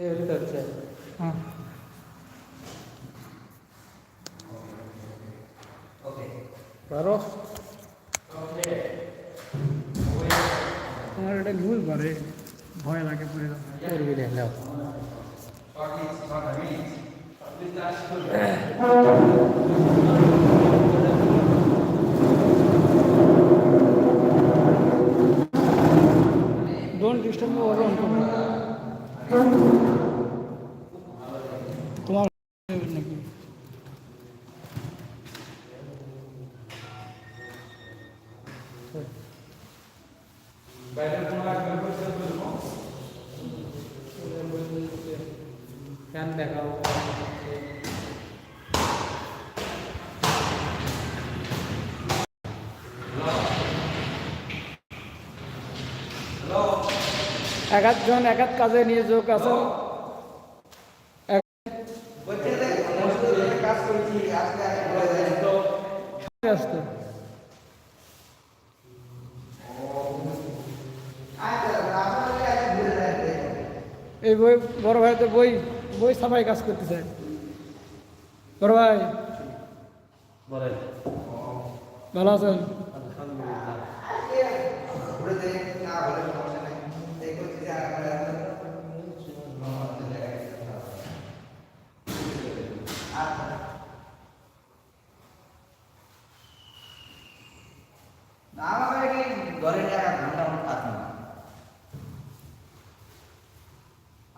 ഒരു തീർച്ചയായും ফ্যান দেখাও। এক একজন এক এক কাজে নিয়োগ আছে ব্যস্ত এই বই বড় ভাই তো বই বই সাফাই কাজ করতেছে বড় ভাই। ভালো আছেন? ঘরে নিয়ে এক ঘণ্টা আমার কাজ না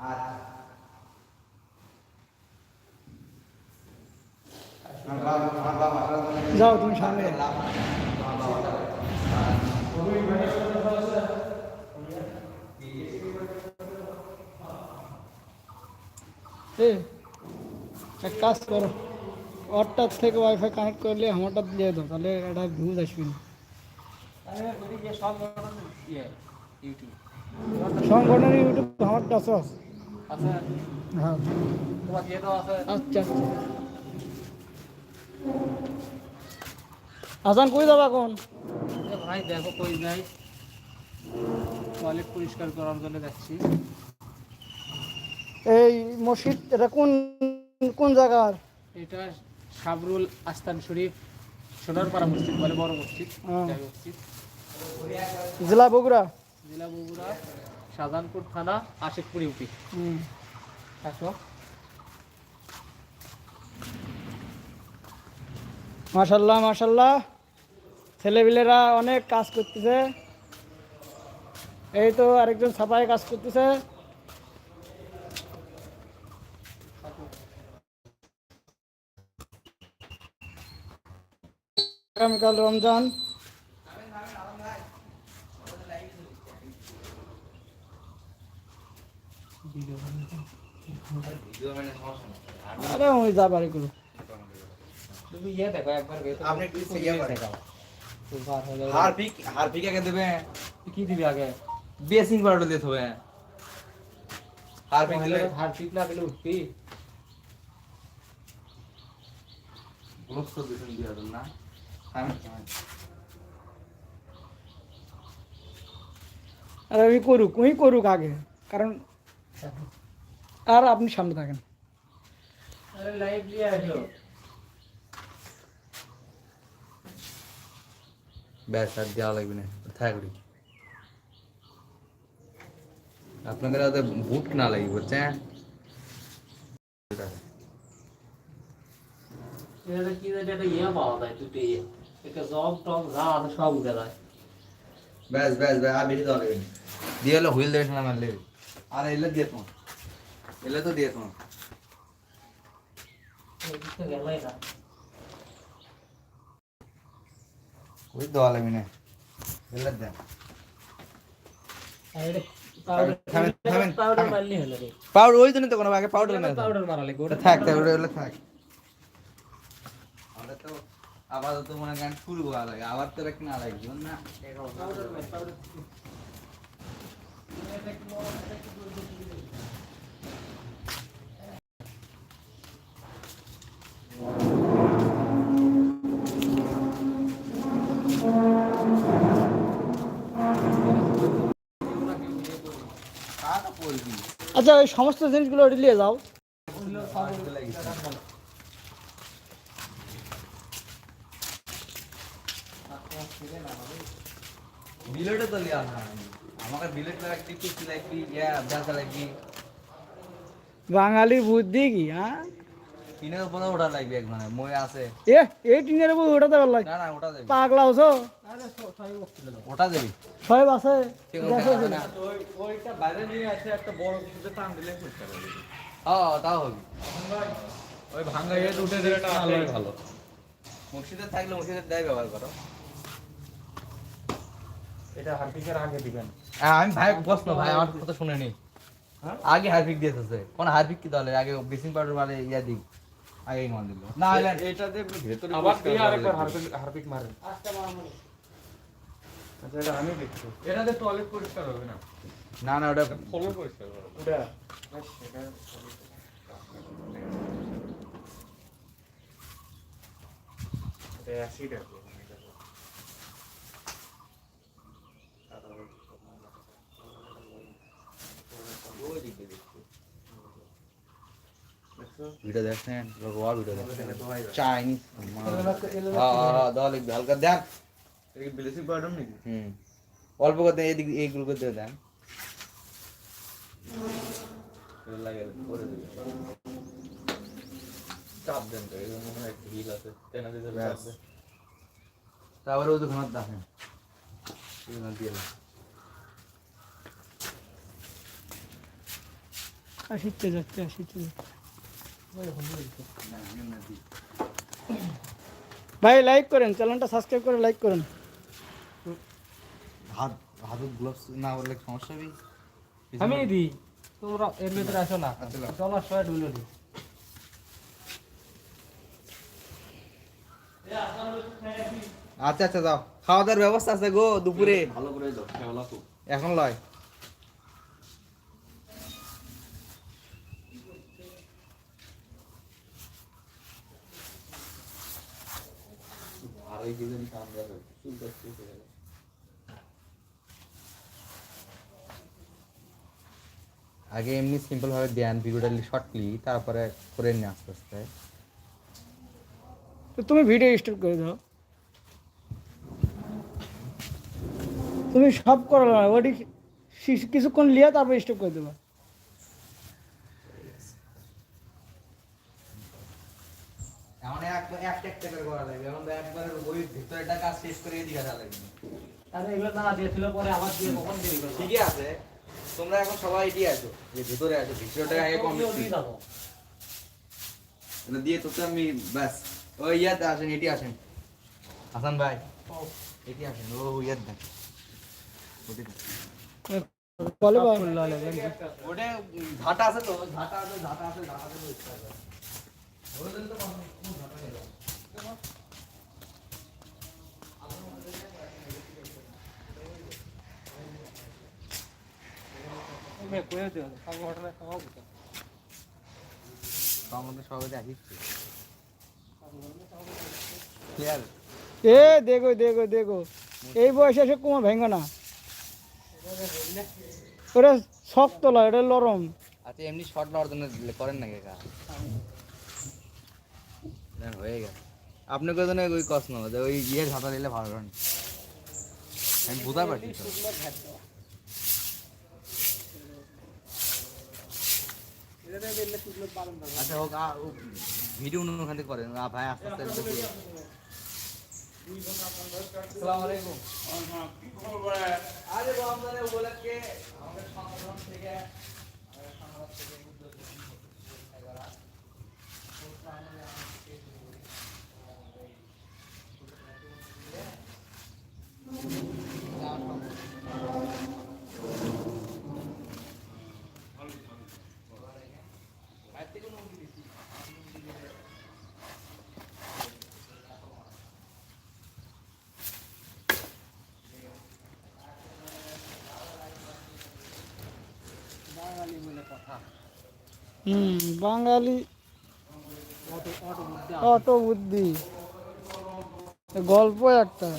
আচ্ছা আমার বাবা আমার বাবা আসলে যাও তুমি সামনে। এক কাজ করো। ওরটার থেকে ওয়াইফাই কানেক্ট করলে আমারটা দিয়ে দাও তাহলে এটা ভিউজ আসবে না। সব ইয়ে ইউটিউব সংগঠনের ইউটিউব আমারটা আছে। হ্যাঁ। আচ্ছা আচ্ছা। আসান কই যাবা এখন? ভাই দেখো কই যাই। টয়লেট পরিষ্কার করার জন্য যাচ্ছি। এই মসজিদ এটা কোন কোন জায়গার? এটা সাবরুল আস্তান শরীফ সোনারপাড়া মসজিদ বলে বড় মসজিদ। মসজিদ জেলা বগুড়া? জেলা বগুড়া শাহজাহানপুর থানা আশিকপুর ইউপি। হুম। আসো। মাশাল্লাহ মাশাল্লাহ। ছেলেপিলেরা অনেক কাজ করতেছে। এই তো আরেকজন সাফাই কাজ করতেছে। আগামীকাল রমজান। আরে, ওই যা বাড়ি করো। তুমি ইয়ে দেখো একবার ভেতরে আপনি একটু ইয়ে করেন। দেখাও তো বার হয়ে যাবে। হারপিক হারপিক আগে দেবে কি দিবি আগে বেসিং পাউডার দিতে হবে হারপিক দিলে হার ঠিক লাগলে উঠবি গ্লোভস তো দিছেন দিয়ে দেন না আমি আর ওই করুক ওই করুক আগে কারণ আর আপনি সামনে থাকেন আরে লাইভ দিয়ে আসো ব্যাস আর দেওয়া লাগবে না থাকবে আপনাদের হাতে বুট না লাগবে বুঝছেন এটা কি এটা একটা ইয়ে পাওয়া যায় দুটো ইয়ে একটা জব টব যা আছে সব উঠে যায় ব্যাস ব্যাস ব্যাস আর বেশি দেওয়া লাগবে না দিয়ে হলো হুইল দেবে না মারলে আর এলে দিয়ে তোমার এলে তো দিয়ে তোমার এদিক তো গেলাই না ওই দেওয়া লাগবে না এলে দেন। পাউডার ওই জন্য তো কোনো আগে পাউডার না পাউডার মারালে গোটা থাক থাক ওটা ওটা থাক। আমরা তো আপাতত মনে করেন শুরু করা লাগে আবার তো একটা না লাগবে না? পাউডার আচ্ছা ওই সমস্ত জিনিসগুলো নিয়ে যাও। বাঙালি তো লিয়া না। আমাকে বিলেট লাগবে কি লাগবে ইয়া ব্যাস লাগবে। বাঙালির বুদ্ধি কি হ্যাঁ? কিনের উপরে ওটা লাগবে এক মানে মই আছে। এ এই টিনের উপর ওটাতে ভালো লাগে। না না ওটা দেবে। পাগলা হছো ওটা দেবি। সব আছে। ঠিক দেখো আছে না। ওইটা বাইরে নিয়ে আসে একটা বড় কিছুতে টান দিলে পরিষ্কার হয়ে হ্যাঁ তাও হবে। ওই ভাঙা ইয়ে উঠে দিলে টানলে ভালো। মুর্শিদে থাকলে দেয় ব্যবহার করো। এটা হারপিকের আগে দিবেন। আমি ভাই প্রশ্ন ভাই আমার কথা শুনে নি। হ্যাঁ? আগে হারপিক দিয়েছে কোন হারপিক কি দলে আগে বেসিং পাউডার মানে ইয়া দিক আগে মান দিল। না এটা দিয়ে ভেতরে আবার দিয়ে আরেকবার হারপিক হারপিক মারেন। আচ্ছা এটা আমি দেখছি। টয়লেট পরিষ্কার হবে না? না না ওটা ফলো পরিষ্কার হবে। ওটা এটা অ্যাসিড আছে। ভিডিও দেখছেন? লোক ওয়া ভিডিও দেখছেন চাইনিজ হ্যাঁ হ্যাঁ দাও লিখবে হালকা দেন। এই ব্লিচিং পাউডার নাকি? হুম। অল্প করে এদিক এইগুলো করে দিয়ে দেন। লাগে করে দেবে। চাপ দেন তো এর মনে হয় একটা হিল আছে। তেনা দিতে চাপ ব্যাস। দেন তারপরে ওই দোকানত দেখেন দিয়ে দাও। আসিতে যাচ্ছে আসিতে যাচ্ছে। ভাই লাইক করেন চ্যানেলটা সাবস্ক্রাইব করে লাইক করেন। হাত হাতে গ্লোভস না বললে সমস্যা আমি দিই তোমরা এর ভিতরে আসো না। আচ্ছা, লাও। চলো শর্ট হইল দিই আচ্ছা আচ্ছা যাও। খাওয়া দাওয়ার ব্যবস্থা আছে গো দুপুরে। ভালো করে তো এখন লয়। এই দিন কাম যাবে চুল কাটতে গেলে আগে এমনি সিম্পল ভাবে দেন ভিডিওটা শর্টলি তারপরে করে নিয়ে আস্তে আস্তে। তো তুমি ভিডিও স্টার্ট করে দাও। তুমি সব করো না ওটি কিছুক্ষণ লিয়া তারপর স্টপ করে দেবা এমন এক একটা একটা করে করা লাগবে। এখন একবারে ওই ভিতরেটা কাজ শেষ করে এদিকে আসা লাগবে তাহলে এগুলো না দিয়েছিল পরে আবার দিয়ে কখন দিয়ে দিবে ঠিকই আছে। তোমরা এখন সবাই এটি আছো যে ভিতরে আছো ভিতরটা আগে কমপ্লিট দিয়ে দাও দিয়ে তো আমি ব্যাস। ওই ইয়াতে আসেন এটি আসেন। হাসান ভাই এটি আসেন। ও ইয়াত দেন ওটি ওটা ঝাঁটা আছে তো? ঝাঁটা আছে ঝাঁটা আছে ঝাঁটা আছে। এ, দেখো দেখো দেখো। এই বয়সে এসে কুমার ভেঙ্গো না। ওটা শক্ত লাগে এটা নরম আচ্ছা এমনি শর্ট লওয়ার জন্য করেন নাকি কাজ দেন, হয়ে গেছে। আপনি কোথাও ওই কষ্ট না ওই ইয়ে ঝাঁটা দিলে ভালো হয়। না। আমি বুঝতে পারছি আচ্ছা হোক ভিডিও ওখান থেকে করেন। ভাই আস্তে আস্তে। আসসালামু আলাইকুম। রমজানের উপলক্ষে আমাদের সংগঠন থেকে সংগঠন থেকে বাঙালি অত বুদ্ধি। গল্প একটা।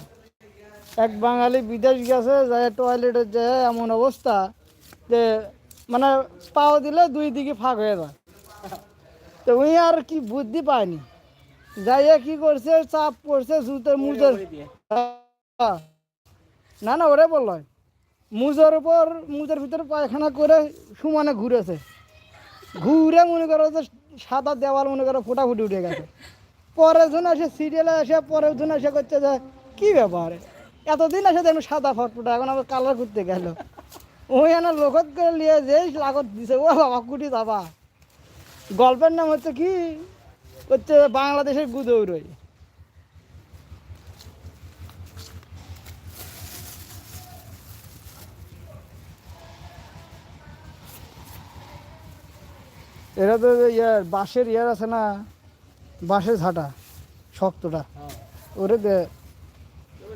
এক বাঙালি বিদেশ গেছে যায় টয়লেটে যায় এমন অবস্থা যে মানে পাও দিলে দুই দিকে ফাঁক হয়ে যায়। তো উনি আর কি বুদ্ধি পায়নি। যাইয়া কি করছে চাপ করছে জুতের মুজের হ্যাঁ। না না ওরে বলল। মুজের উপর মুজের ভিতরে পায়খানা করে সমানে ঘুরেছে। ঘুরে মনে করো যে সাদা দেওয়াল মনে করো ফোটাফুটি উঠে গেছে। পরের জন এসে সিরিয়ালে এসে পরের জন এসে করছে যে কি ব্যাপার? এতদিন এসে দেখুন সাদা ফটফটা এখন আবার কালার করতে গেল। ওই এনে লোকত করে নিয়ে যে লাগত দিছে ও বাবা কুটি দাবা গল্পের নাম হচ্ছে কি? হচ্ছে বাংলাদেশের গুদৌরই। এরা তো ইয়ার বাঁশের ইয়ার আছে না? বাঁশের ঝাঁটা শক্তটা। ওরে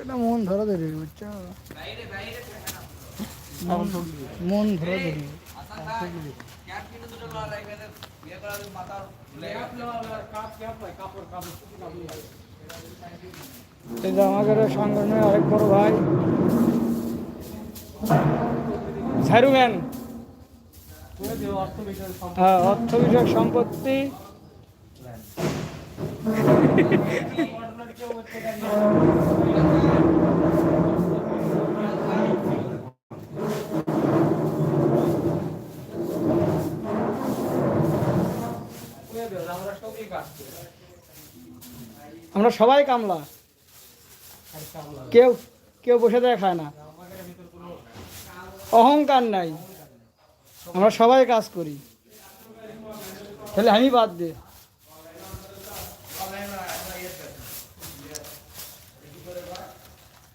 এটা মন ধরা দেবে মন ধরা দেবে আমাদের সংগঠনের আরেক বড় ভাই। হ্যাঁ অর্থ বিষয়ক সম্পত্তি। আমরা সবই কামলা। কেউ কেউ বসে দেয় খায় না। অহংকার নাই। আমরা সবাই কাজ করি। তাহলে আমি বাদ দে।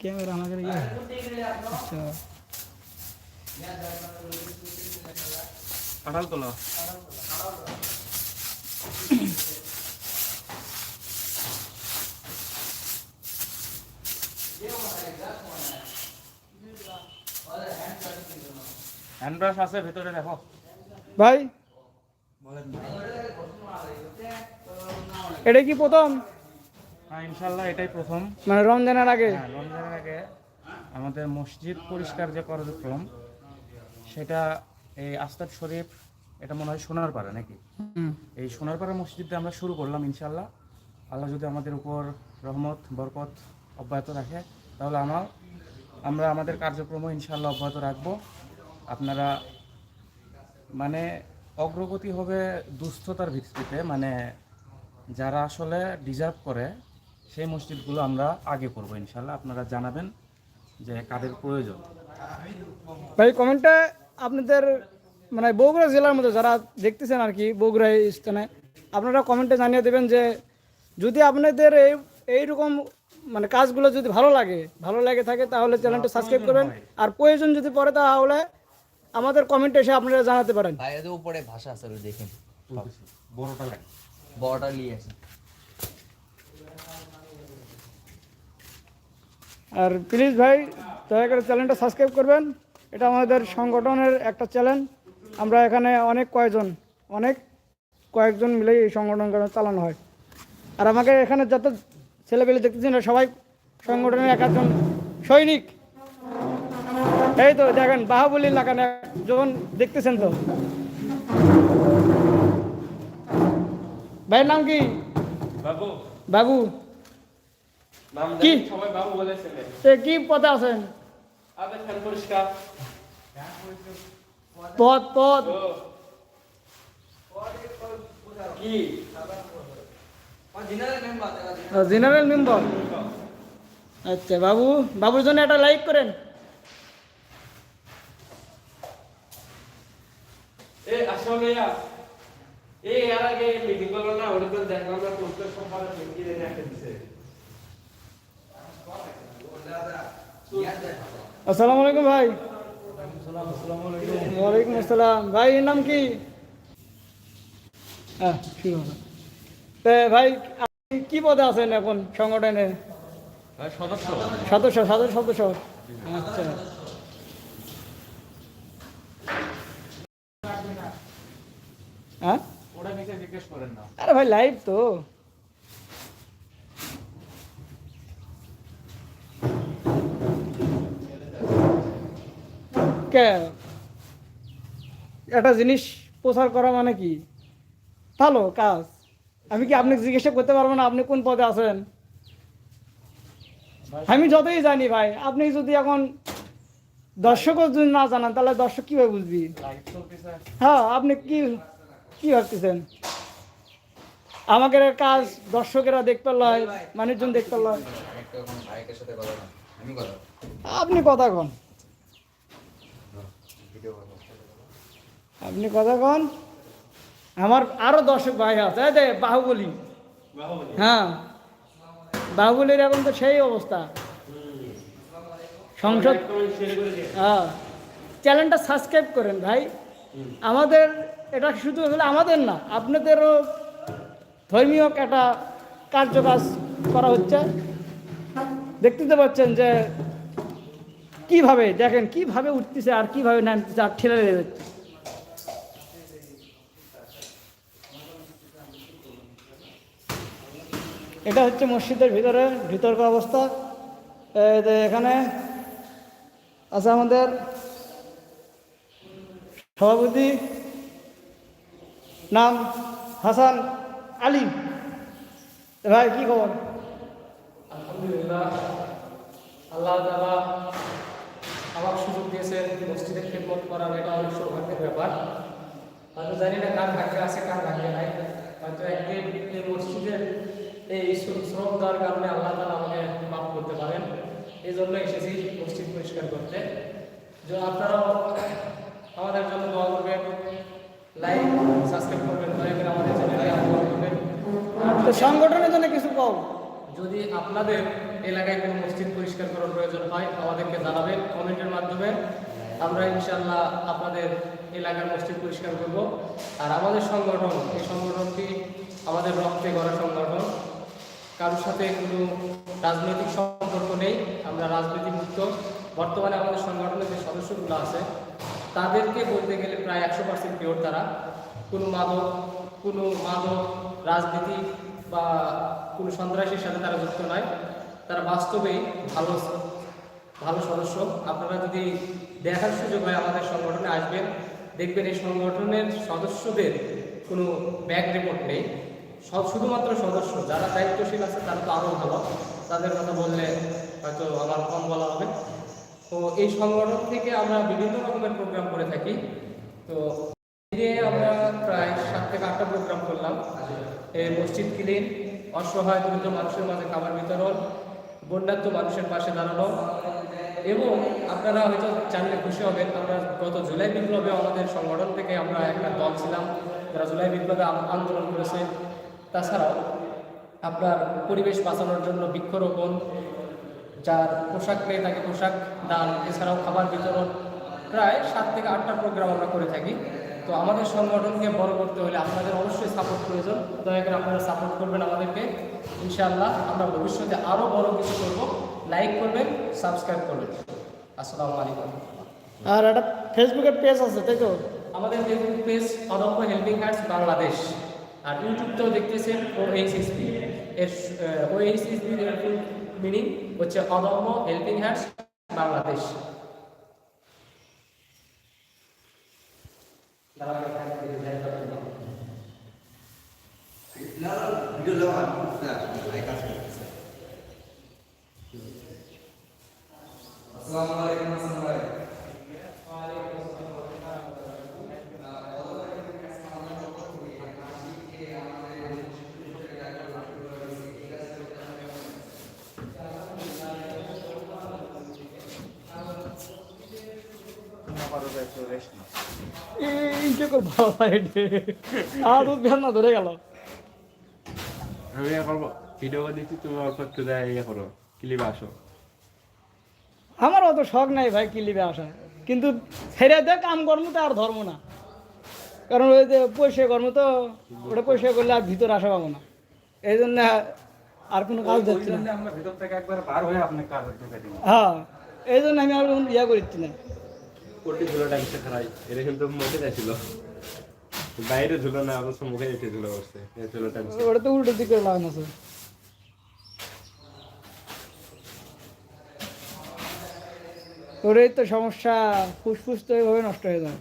ক্যামেরা আমাদের ইয়ে আচ্ছা। কাঁঠাল তোলা। হ্যান্ড ব্রাশ আছে ভেতরে দেখো। ভাই? এটা কি প্রথম? ইনশাল্লাহ এটাই প্রথম। মানে রমজানের আগে? হ্যাঁ রমজানের আগে আমাদের মসজিদ পরিষ্কার যে কার্যক্রম সেটা এই আস্তাদ শরীফ এটা মনে হয় সোনার পাড়া নাকি? এই সোনার পাড়া মসজিদে আমরা শুরু করলাম ইনশাল্লাহ আল্লাহ যদি আমাদের উপর রহমত বরকত অব্যাহত রাখে তাহলে আমার আমরা আমাদের কার্যক্রমও ইনশাল্লাহ অব্যাহত রাখব। আপনারা মানে অগ্রগতি হবে দুস্থতার ভিত্তিতে মানে যারা আসলে ডিজার্ভ করে সেই মসজিদগুলো আমরা আগে করব ইনশাল্লাহ আপনারা জানাবেন যে কাদের প্রয়োজন। ভাই কমেন্টে আপনাদের মানে বগুড়া জেলার মধ্যে যারা দেখতেছেন আর কি বগুড়া এই স্থানে আপনারা কমেন্টে জানিয়ে দেবেন যে যদি আপনাদের এই এইরকম মানে কাজগুলো যদি ভালো লাগে ভালো লাগে থাকে তাহলে চ্যানেলটা সাবস্ক্রাইব করবেন। আর প্রয়োজন যদি পড়ে তাহলে আমাদের কমেন্টে এসে আপনারা জানাতে পারেন। ভাই উপরে ভাষা আছে দেখেন। বড়টা লাগে। বড়টা নিয়ে আসেন। আর প্লিজ ভাই দয়া করে চ্যানেলটা সাবস্ক্রাইব করবেন। এটা আমাদের সংগঠনের একটা চ্যানেল। আমরা এখানে অনেক কয়েকজন অনেক কয়েকজন মিলেই এই সংগঠন চালানো হয়। আর আমাকে এখানে যত ছেলেপেলে দেখতেছেন না সবাই সংগঠনের এক একজন সৈনিক। এই তো দেখেন বাহাবলী লাগান যখন দেখতেছেন তো। ভাইয়ের নাম কি? বাবু। বাবু। কি? কি পদে আছেন? পদ পদ। জেনারেল মেম্বার আচ্ছা বাবু বাবুর জন্য একটা লাইক করেন। এ আসলে এই এর আগে মিটিং করল না ওটা তো দেখলাম না পোস্টার একটা দিছে। আসসালামু আলাইকুম ভাই। ওয়ালাইকুম আসসালাম। ভাই এর নাম কি? হ্যাঁ ভাই আপনি কি পদে আছেন এখন সংগঠনে? সদস্য। সদস্য সদস্য সদস্য। আচ্ছা। হ্যাঁ? আরে ভাই লাইভ তো। কে? একটা জিনিস প্রচার করা মানে কি? ভালো কাজ। আমি কি আপনি জিজ্ঞাসা করতে পারব না আপনি কোন পদে আছেন? আমি যতই জানি ভাই আপনি যদি এখন দর্শকও যদি না জানান তাহলে দর্শক কীভাবে বুঝবি? হ্যাঁ আপনি কি কি ভাবতেছেন? আমাদের কাজ দর্শকেরা দেখতে লয় মানুষজন দেখতে লয় আপনি কথা কন। আপনি কথা কন। আমার আরও দর্শক ভাই আছে। এই বাহুবলী। হ্যাঁ। বাহুবলীর এখন তো সেই অবস্থা। সংসদ হ্যাঁ। চ্যানেলটা সাবস্ক্রাইব করেন ভাই। আমাদের এটা শুধু হলে আমাদের না আপনাদেরও ধর্মীয় একটা কার্যকাজ করা হচ্ছে। দেখতে তো পাচ্ছেন যে কীভাবে, দেখেন কীভাবে উঠতেছে আর কীভাবে নামতেছে আর ঠেলে যাচ্ছে এটা হচ্ছে মসজিদের ভিতরে, ভিতরকার অবস্থা। এখানে আছে আমাদের সভাপতি নাম হাসান আলী। ভাই, কি খবর? আলহামদুলিল্লাহ। আল্লাহ আমার সুযোগ দিয়েছেন মসজিদের খেদমত করার এটা অনেক সৌভাগ্যের ব্যাপার। হয়তো জানি না কার ভাগ্যে আছে কার ভাগ্যে নাই হয়তো একদিন এই মসজিদের এই শ্রম দেওয়ার কারণে আল্লাহ তালা আমাকে মাফ করতে পারেন। এই জন্য এসেছি মসজিদ পরিষ্কার করতে। যে আপনারাও আমাদের জন্য দোয়া করবেন লাইক সাবস্ক্রাইব করবেন দয়া করে আমাদের চ্যানেলে আপলোড করবেন। সংগঠনের জন্য কিছু কম। যদি আপনাদের এলাকায় কোনো মসজিদ পরিষ্কার করার প্রয়োজন হয়, আমাদেরকে জানাবেন কমেন্টের মাধ্যমে। আমরা ইনশাল্লাহ আপনাদের এলাকার মসজিদ পরিষ্কার করব। আর আমাদের সংগঠন, এই সংগঠনটি আমাদের রক্তে গড়া সংগঠন। কারোর সাথে কোনো রাজনৈতিক সম্পর্ক নেই, আমরা রাজনীতি মুক্ত বর্তমানে আমাদের সংগঠনের যে সদস্যগুলো আছে, তাদেরকে বলতে গেলে প্রায় একশো পার্সেন্ট পিওর তারা। কোনো মাদক কোনো মাদক, রাজনীতি বা কোনো সন্ত্রাসীর সাথে তারা যুক্ত নয়। তারা বাস্তবেই ভালো ভালো সদস্য। আপনারা যদি দেখার সুযোগ হয় আমাদের সংগঠনে আসবেন, দেখবেন এই সংগঠনের সদস্যদের কোনো ব্যাক রিপোর্ট নেই। শুধুমাত্র সদস্য, যারা দায়িত্বশীল আছে তারা তো আরও ভালো। তাদের কথা বললে হয়তো আমার কম বলা হবে। তো এই সংগঠন থেকে আমরা বিভিন্ন রকমের প্রোগ্রাম করে থাকি। তো আমরা প্রায় সাত থেকে আটটা প্রোগ্রাম করলাম। মসজিদ ক্লিন অসহায়, দরিদ্র মানুষের মাঝে খাবার বিতরণ বন্যাত্ম মানুষের পাশে দাঁড়ানো। এবং আপনারা হয়তো জানলে খুশি হবেন, আমরা গত জুলাই বিপ্লবে আমাদের সংগঠন থেকে আমরা একটা দল ছিলাম, যারা জুলাই বিপ্লবে আন্দোলন করেছে। তাছাড়াও আপনার পরিবেশ বাঁচানোর জন্য বৃক্ষরোপণ, যার পোশাক নেই তাকে পোশাক, দান, এছাড়াও খাবার বিতরণ, প্রায় সাত থেকে আটটা প্রোগ্রাম আমরা করে থাকি। তো আমাদের সংগঠনকে বড় করতে হলে আপনাদের অবশ্যই সাপোর্ট প্রয়োজন। দয়া করে আপনারা সাপোর্ট করবেন আমাদেরকে। ইনশাআল্লাহ আমরা ভবিষ্যতে আরও বড় কিছু করব। লাইক করবেন সাবস্ক্রাইব করবেন। আসসালামু আলাইকুম। আর একটা ফেসবুকের পেজ আছে তাই তো? আমাদের Facebook page Adomya helping hands Bangladesh আর ইউটিউবতেও দেখতেছেন ও এইচএসপি এর ও এইচএসপি এর ফুল মিনিং হচ্ছে Adomya helping hands Bangladesh video লাও লাইক আছে আসসালামু আলাইকুম হাসান ভাই এইটা কর ভালো লাগে আর দুধ ভ্যান না ধরে গেল। আমি করব ভিডিও তুমি অল্প একটু দেয় ইয়ে করো ক্লিপ আসো। আমার অত শখ নাই ভাই কিলিবে আসা কিন্তু ছেড়ে দেয় কাম কর্ম তো আর ধর্ম না। কারণ ওই যে পয়সা কর্ম তো ওটা পয়সা করলে আর ভিতরে আসা পাবো না। এই জন্য আর কোনো কাজ যাচ্ছে না। আমরা ভিতর থেকে একবার বার হয়ে হ্যাঁ এই জন্য আমি আর ইয়া করছি না কোটি ঝুলো টাইমসে খারাই এটা কিন্তু মুখে যাচ্ছিল বাইরে ঝুলো না অবশ্য মুখে ঝুলো করছে। এই ঝুলো ওটা তো উল্টো দিকে লাগানো আছে। ওটাই তো সমস্যা ফুসফুস তো এইভাবে নষ্ট হয়ে যায়।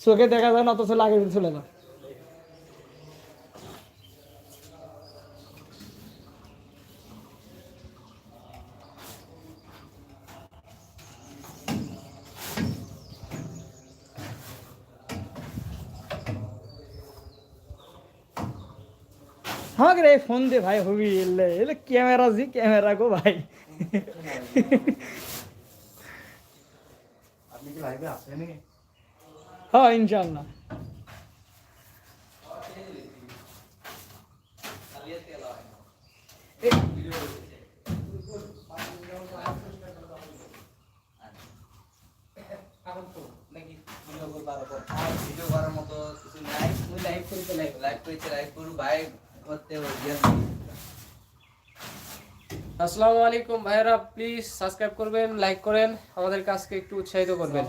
চোখে দেখা যায় না অথচ লাগে চলে যায়। আমাকে রে ফোন দে ভাই হবি এলে এলে ক্যামেরা জি ক্যামেরা গো ভাই। আপনি কি লাইভে আসেন হ্যাঁ ইনশাল্লাহ ভিডিও করার মতো কিছু নাই লাইভ করতে লাইভ লাইভ করেছে লাইভ করু ভাই। আসসালামু আলাইকুম ভাইরা প্লিজ সাবস্ক্রাইব করবেন লাইক করেন, আমাদের কাজকে একটু উৎসাহিত করবেন।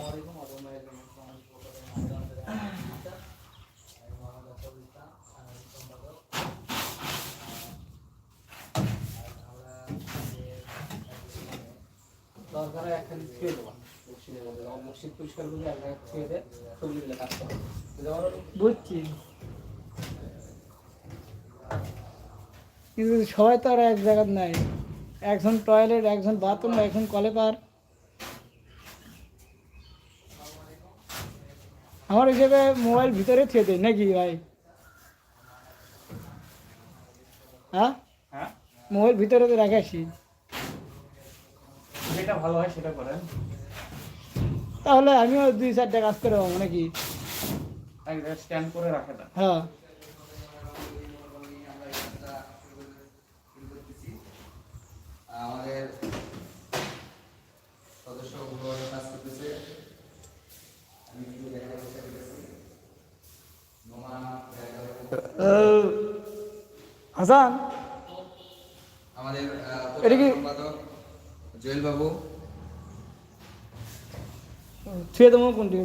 দরকার একখানে ছুঁয়ে দেবো মসজিদের বুঝছি। কিন্তু সবাই তো আর এক জায়গার নাই একজন টয়লেট একজন বাথরুম একজন কলে পার আমার হিসেবে মোবাইল ভিতরে থুয়ে দেয় নাকি ভাই? হ্যাঁ? হ্যাঁ? মোবাইল ভিতরে তো রেখে আসি। যেটা ভালো হয় সেটা করেন। তাহলে আমিও দুই চারটা কাজ করে পাবো নাকি? স্ট্যান্ড করে রাখে হ্যাঁ আমাদের সদস্যগুলো কাজ করতেছে আমি একটু দেখার চেষ্টা করতেছি নোমান আহ, হাসান? আমাদের এটা কি- জুয়েল বাবু। ছুঁয়ে দেবো কোনটি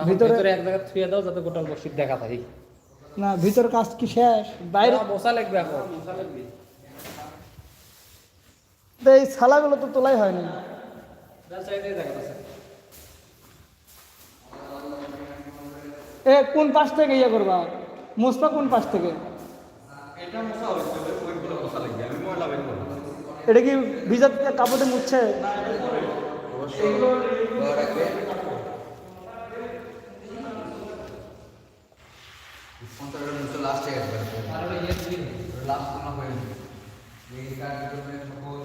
ভিতরে এক জায়গায় ছুঁয়ে দাও যাতে গোটা মসজিদ দেখা থাকে না ভিতর কাজ কি শেষ? বাইরে মশা লাগবে এখন। তো এই ছালাগুলো তো তোলাই হয়নি। এ কোন পাশ থেকে ইয়ে করবা? মোসপা কোন পাশ থেকে? এটা কি ভিজা কাপড়ে মুছছে? লাস্ট লাস্ট কোনো হয়ে যাবে এই কার্যক্রমে সকল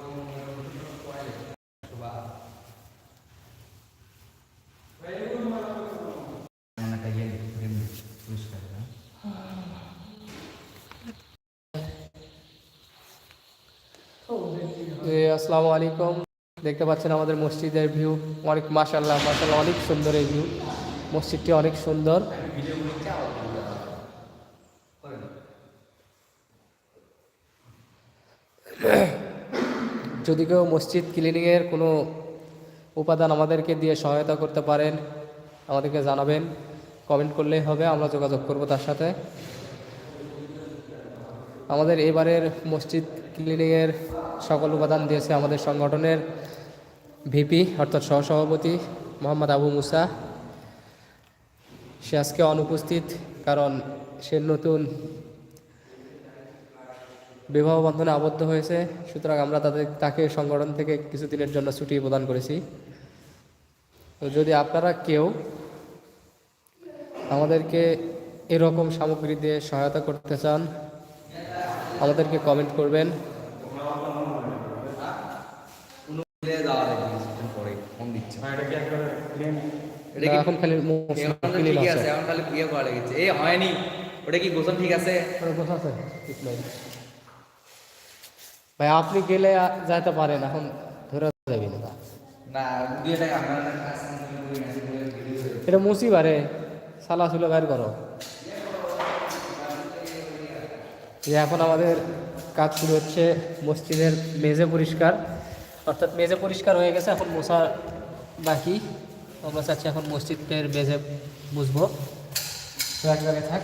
এ, আসসালামু আলাইকুম। দেখতে পাচ্ছেন আমাদের মসজিদের ভিউ। অনেক মাশাল্লাহ মাশাল্লাহ অনেক সুন্দর এই ভিউ। মসজিদটি অনেক সুন্দর। যদি কেউ মসজিদ ক্লিনিংয়ের কোনো উপাদান আমাদেরকে দিয়ে সহায়তা করতে পারেন, আমাদেরকে জানাবেন। কমেন্ট করলেই হবে, আমরা যোগাযোগ করব তার সাথে। আমাদের এবারের মসজিদ ক্লিনিংয়ের সকল উপাদান দিয়েছে আমাদের সংগঠনের ভিপি, অর্থাৎ সহসভাপতি মোহাম্মদ আবু মুসা। সে আজকে অনুপস্থিত কারণ সে নতুন বিবাহ বন্ধনে আবদ্ধ হয়েছে। সুতরাং আমরা তাদের, তাকে সংগঠন থেকে কিছুদিনের জন্য ছুটি প্রদান করেছি। তো যদি আপনারা কেউ আমাদেরকে এরকম সামগ্রী দিয়ে সহায়তা করতে চান, আমাদেরকে কমেন্ট করবেন মিলে যাওয়া লাগবে কিছুক্ষণ পরে ফোন দিচ্ছে এটা কি একবারে ক্লিন এটা কি এখন খালি এখন আছে এখন খালি বিয়ে করা লেগেছে এই হয়নি ওটা কি গোসল ঠিক আছে ভাই আপনি গেলে যাইতে পারেন এখন ধরে যাবি না এটা মুসি বারে সালা সুলো বাইর করো যে এখন আমাদের কাজ শুরু হচ্ছে মসজিদের মেঝে পরিষ্কার অর্থাৎ মেজে পরিষ্কার হয়ে গেছে, এখন মশা বাকি। আমরা চাচ্ছি এখন মসজিদের মেঝে বুঝব। তো এক জায়গায় থাক।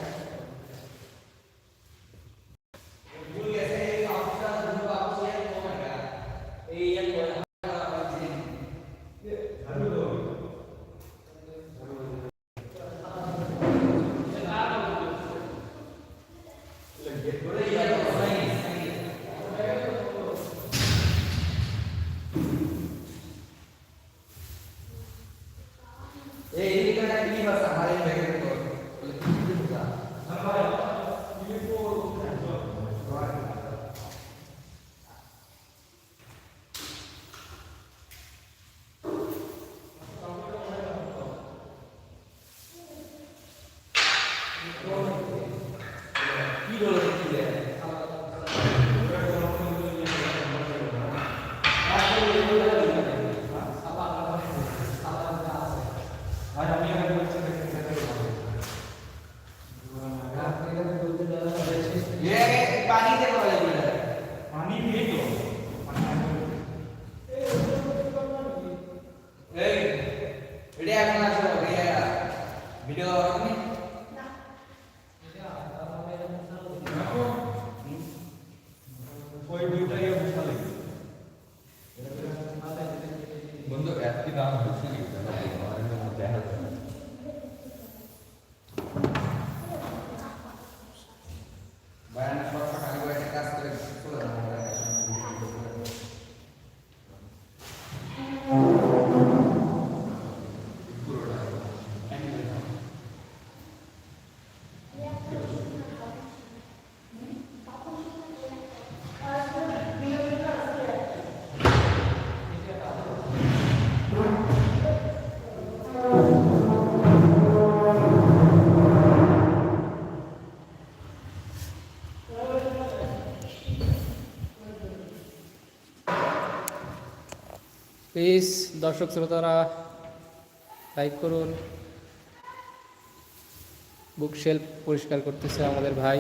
প্লিজ দর্শক শ্রোতারা, লাইক করুন। বুক শেলফ পরিষ্কার করতেছে আমাদের ভাই।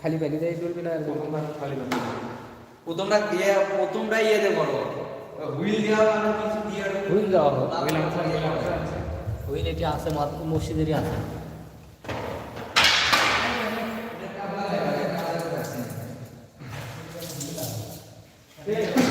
খালি ব্যাগে যাই চলবে না প্রথমটা দিয়ে প্রথমটা ইয়েতে করো হুইল দেওয়া মানে কিছু দিয়ে হুইল দেওয়া হোক হুইল আমার হুইল এটি আছে মাত- মসজিদেরই আছে। মানে